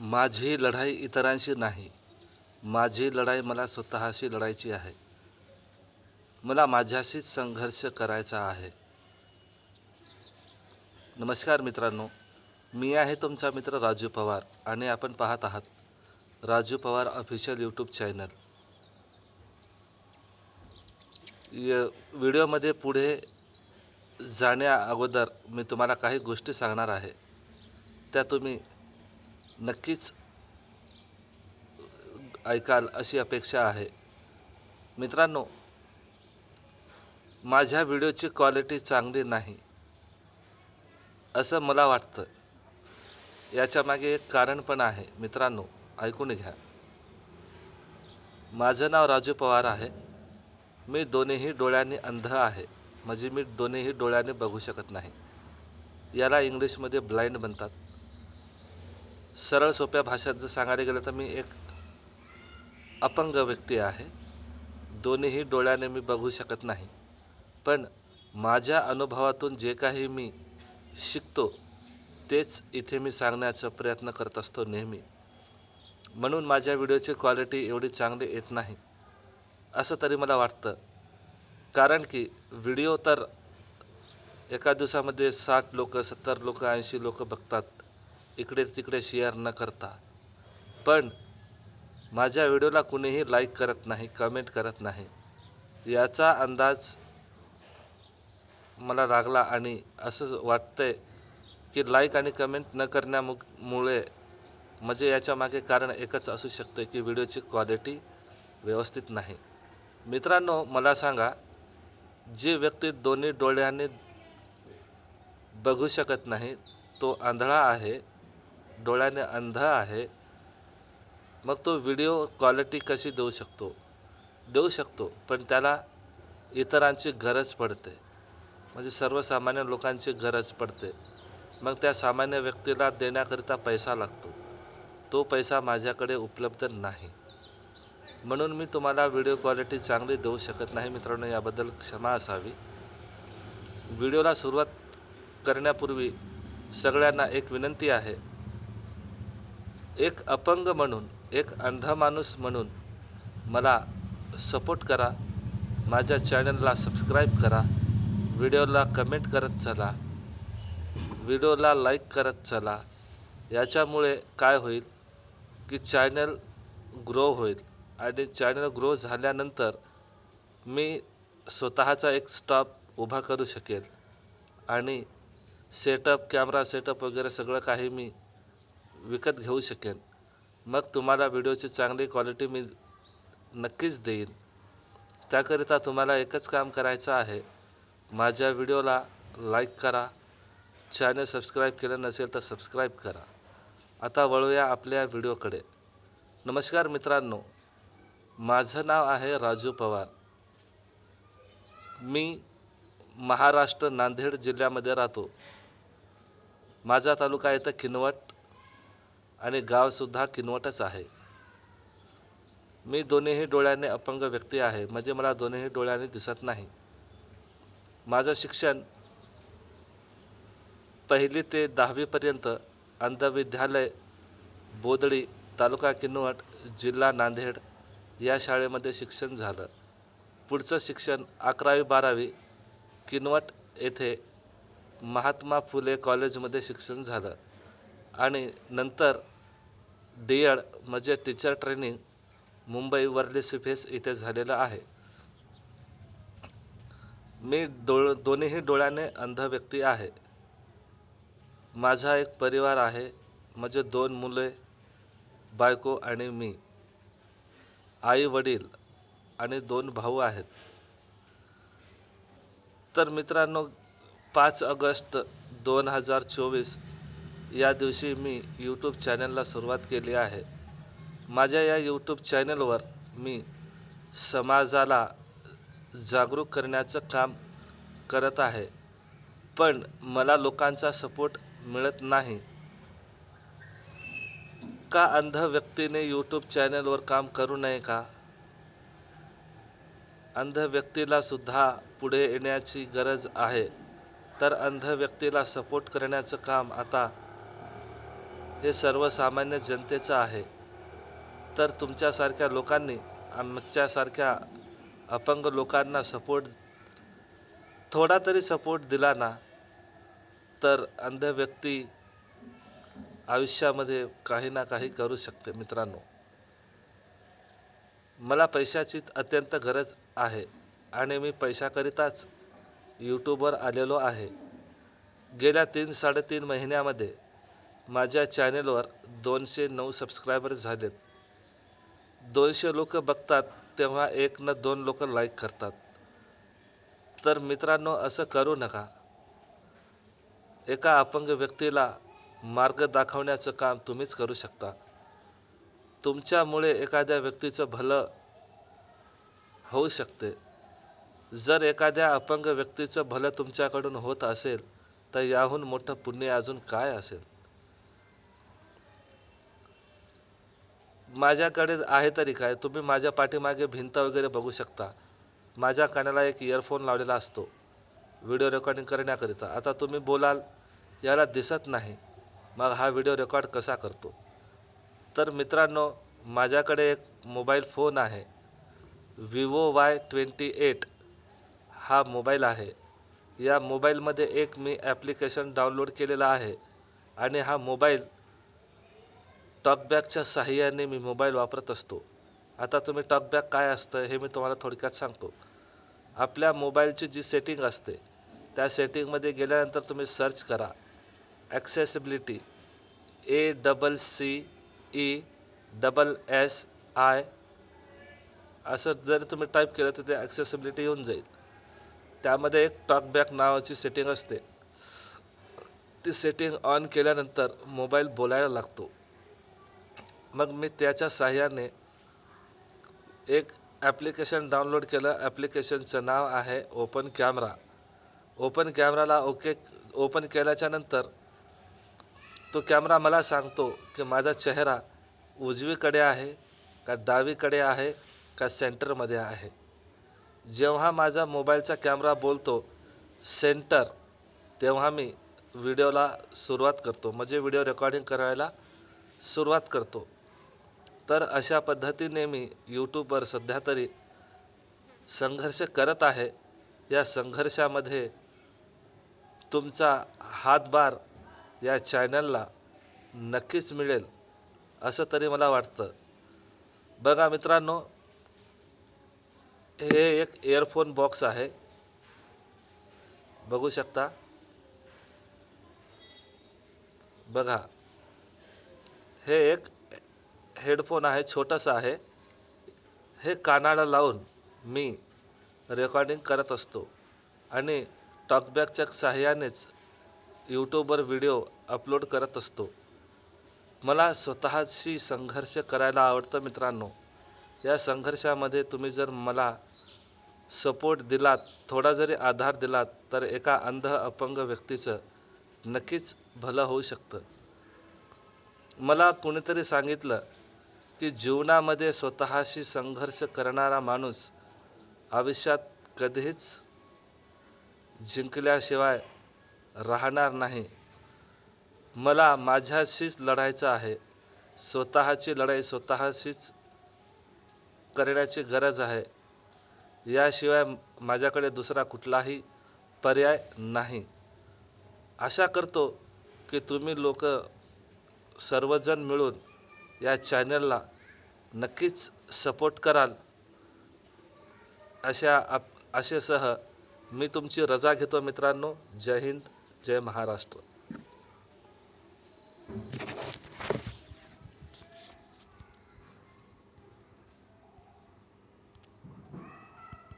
माझी लढाई इतरांशी नाही. माझी लढाई मला स्वतःशी लढायची आहे. मला माझ्याशीच संघर्ष करायचा आहे. नमस्कार मित्रांनो. मी आहे तुमचा मित्र राजू पवार आणि आपण पाहत आहात Raju Pawar official YouTube channel य व्हिडिओमध्ये पुढे जाण्या अगोदर मी तुम्हाला काही गोष्टी सांगणार आहे. त्या तुम्ही नक्कीच ऐकाल अशी अपेक्षा आहे. मित्रांनो माझ्या व्हिडिओची क्वालिटी चांगली नाही असं मला वाटतं. याच्यामागे एक कारण पण आहे. मित्रांनो ऐकून घ्या. माझं नाव राजू पवार आहे. मी दोन्हीही डोळ्यांनी अंध आहे. म्हणजे मी दोन्हीही डोळ्याने बघू शकत नाही. याला इंग्लिशमध्ये ब्लाइंड म्हणतात. सरळ सोप्या भाषेत जर सांगायला गेलं तर मी एक अपंग व्यक्ती आहे. दोन्हीही डोळ्याने मी बघू शकत नाही. पण माझ्या अनुभवातून जे काही मी शिकतो तेच इथे मी सांगण्याचा प्रयत्न करत असतो नेहमी. म्हणून माझ्या व्हिडिओची क्वालिटी एवढी चांगली येत नाही असं तरी मला वाटतं. कारण की व्हिडिओ तर एका दिवसामध्ये साठ लोक सत्तर लोक ऐंशी लोक बघतात. इकडे तिकडे शेअर न करता. पण माझ्या व्हिडिओला कुणीही लाईक करत नाही कमेंट करत नाही. याचा अंदाज मला लागला आणि असं वाटतंय की लाईक आणि कमेंट न करण्यामुळे म्हणजे याच्यामागे कारण एकच असू शकतं की व्हिडिओची क्वालिटी व्यवस्थित नाही. मित्रांनो मला सांगा जे व्यक्ती दोन्ही डोळ्याने बघू शकत नाही तो आंधळा आहे डोळ्याने अंध आहे मग तो व्हिडिओ क्वालिटी कशी देऊ शकतो? देऊ शकतो पण त्याला इतरांची गरज पडते. म्हणजे सर्वसामान्य लोकांची गरज पडते. मग त्या सामान्य व्यक्तीला देण्याकरिता पैसा लागतो. तो पैसा माझ्याकडे उपलब्ध नाही. म्हणून मी तुम्हाला व्हिडिओ क्वालिटी चांगली देऊ शकत नाही मित्रांनो याबद्दल क्षमा असावी. व्हिडिओला सुरुवात करण्यापूर्वी सगळ्यांना एक विनंती आहे. एक अपंग म्हणून एक अंध माणूस म्हणून मला सपोर्ट करा. माझ्या चॅनलला सबस्क्राईब करा. व्हिडिओला कमेंट करत चला. व्हिडिओला लाईक करत चला. याच्यामुळे काय होईल की चॅनल ग्रो होईल. आणि चॅनल ग्रो झाल्यानंतर मी स्वतःचा एक स्टॉप उभा करू शकेल. आणि सेटअप कॅमेरा सेटअप वगैरे सगळं काही मी विकत घेऊ शकेन. मग तुम्हाला व्हिडिओची चांगली क्वालिटी मी नक्कीच देईन. त्याकरिता तुम्हाला एकच काम करायचं आहे. माझ्या व्हिडिओला लाईक करा. चॅनल सबस्क्राईब केलं नसेल तर सबस्क्राईब करा. आता वळूया आपल्या व्हिडिओकडे. नमस्कार मित्रांनो. माझं नाव आहे राजू पवार. मी महाराष्ट्र नांदेड जिल्ह्यामध्ये राहतो. माझा तालुका येतं किनवट आणि गावसुद्धा किनवटच आहे. मी दोन्हीही डोळ्याने अपंग व्यक्ती आहे म्हणजे मला दोन्हीही डोळ्याने दिसत नाही. माझं शिक्षण पहिली ते दहावीपर्यंत अंधविद्यालय बोदडी तालुका किनवट जिल्हा नांदेड या शाळेमध्ये शिक्षण झालं. पुढचं शिक्षण अकरावी बारावी किनवट येथे महात्मा फुले कॉलेजमध्ये शिक्षण झालं. आणि नंतर डी एड म्हणजे teacher training Mumbai Worli sea face इथे झालेलं आहे. मी डोळ दोन्हीही डोळ्याने अंध व्यक्ती आहे. माझा एक परिवार आहे म्हणजे दोन मुले बायको आणि मी. आई वडील आणि दोन भाऊ आहेत. तर मित्रांनो पाच ऑगस्ट दोन हजार चोवीस या दिवशी मी यूट्यूब चॅनलला सुरुवात केली आहे. माझ्या या यूट्यूब चॅनलवर मी समाजाला जागरूक करण्याचं काम करत आहे. पण मला लोकांचा सपोर्ट मिळत नाही. का अंध व्यक्तीने यूट्यूब चॅनलवर काम करू नये का? अंध व्यक्तीला सुद्धा पुढे येण्याची गरज आहे. तर अंध व्यक्तीला सपोर्ट करण्याचं काम आता हे सर्वसामान्य जनतेचं आहे. तर तुमच्यासारख्या लोकांनी आमच्यासारख्या अपंग लोकांना सपोर्ट थोडा तरी सपोर्ट दिला ना तर अंध व्यक्ती आयुष्यामध्ये काही ना काही करू शकते मित्रांनो. मला पैशाची अत्यंत गरज आहे आणि मी पैशाकरिताच यूट्यूबवर आलेलो आहे. गेल्या तीन साडेतीन महिन्यामध्ये माझ्या चॅनेलवर दोनशे नऊ सबस्क्रायबर झालेत. दोनशे लोक बघतात तेव्हा एक न दोन लोक लाईक करतात. तर मित्रांनो असं करू नका. एका अपंग व्यक्तीला मार्ग दाखवण्याचं काम तुम्हीच करू शकता. तुमच्यामुळे एखाद्या व्यक्तीचं भलं होऊ शकते. जर एखाद्या अपंग व्यक्तीचं भलं तुमच्याकडून होत असेल तर याहून मोठं पुण्य अजून काय असेल? माझ्याकडे आहे तरी काय? तुम्ही माझ्या पाठीमागे भिंत वगैरे बघू शकता. माझ्या कानाला एक इयरफोन लावलेला असतो. व्हिडिओ रेकॉर्डिंग करण्याकरिता. आता तुम्ही बोलाल याला दिसत नाही. मग हा व्हिडिओ रेकॉर्ड कसा करतो? तर मित्रांनो माझ्याकडे एक मोबाईल फोन आहे. विवो वाय ट्वेंटी एट हा मोबाईल आहे. या मोबाईलमध्ये एक मी ॲप्लिकेशन डाउनलोड केलेला आहे. आणि हा मोबाईल टॉकबॅकच्या साहाय्याने मी मोबाईल वापरत असतो. आता तुम्ही टॉकबॅक काय असतं हे मी तुम्हाला थोडक्यात सांगतो. आपल्या मोबाईलची जी सेटिंग असते त्या सेटिंगमध्ये गेल्यानंतर तुम्ही सर्च करा. Accessibility A double C E double S I असं जर तुम्ही टाईप केलं तर ते ॲक्सेसिबिलिटी येऊन जाईल. त्यामध्ये एक टॉकबॅक नावाची सेटिंग असते. ती सेटिंग ऑन केल्यानंतर मोबाईल बोलायला लागतो. मग मी त्याच्या साहाय्याने एक ॲप्लिकेशन डाउनलोड केलं. ॲप्लिकेशनचं नाव आहे ओपन कॅमेरा ओपन कॅमेराला ओके ओपन केल्याच्यानंतर तो कॅमेरा मला सांगतो की माझा चेहरा उजवीकडे आहे का डावीकडे आहे का सेंटरमध्ये आहे. जेव्हा माझा मोबाईलचा कॅमेरा बोलतो सेंटर तेव्हा मी व्हिडिओला सुरुवात करतो. म्हणजे व्हिडिओ रेकॉर्डिंग करायला सुरुवात करतो. तर अशा पद्धतीने मी यूट्यूबवर सध्या तरी संघर्ष करत आहे. या संघर्षामध्ये तुमचा हातभार या चॅनलला नक्कीच मिळेल असं तरी मला वाटतं. बघा मित्रांनो हे एक इयरफोन बॉक्स आहे. बघू शकता. बघा हे एक हेडफोन आहे छोटंसं आहे. हे कानाला लावून मी रेकॉर्डिंग करत असतो. आणि टॉकबॅकच्या सहाय्यानेच यूट्यूबवर व्हिडिओ अपलोड करत असतो. मला स्वतःशी संघर्ष करायला आवडतं मित्रांनो. या संघर्षामध्ये तुम्ही जर मला सपोर्ट दिलात थोडा जरी आधार दिलात तर एका अंध अपंग व्यक्तीचं नक्कीच भलं होऊ शकतं. मला कुणीतरी सांगितलं की जीवनामध्ये स्वतःशी संघर्ष करणारा माणूस आयुष्यात कधीच जिंकल्याशिवाय राहणार नाही. मला माझ्याशीच लढायचं आहे. स्वतःची लढाई स्वतःशीच करण्याची गरज आहे. याशिवाय माझ्याकडे दुसरा कुठलाही पर्याय नाही. आशा करतो की तुम्ही लोक सर्वजण मिळून या चॅनलला नक्कीच सपोर्ट कराल. अशा आप आशेसह मी तुमची रजा घेतो मित्रांनो. जय हिंद जय महाराष्ट्र.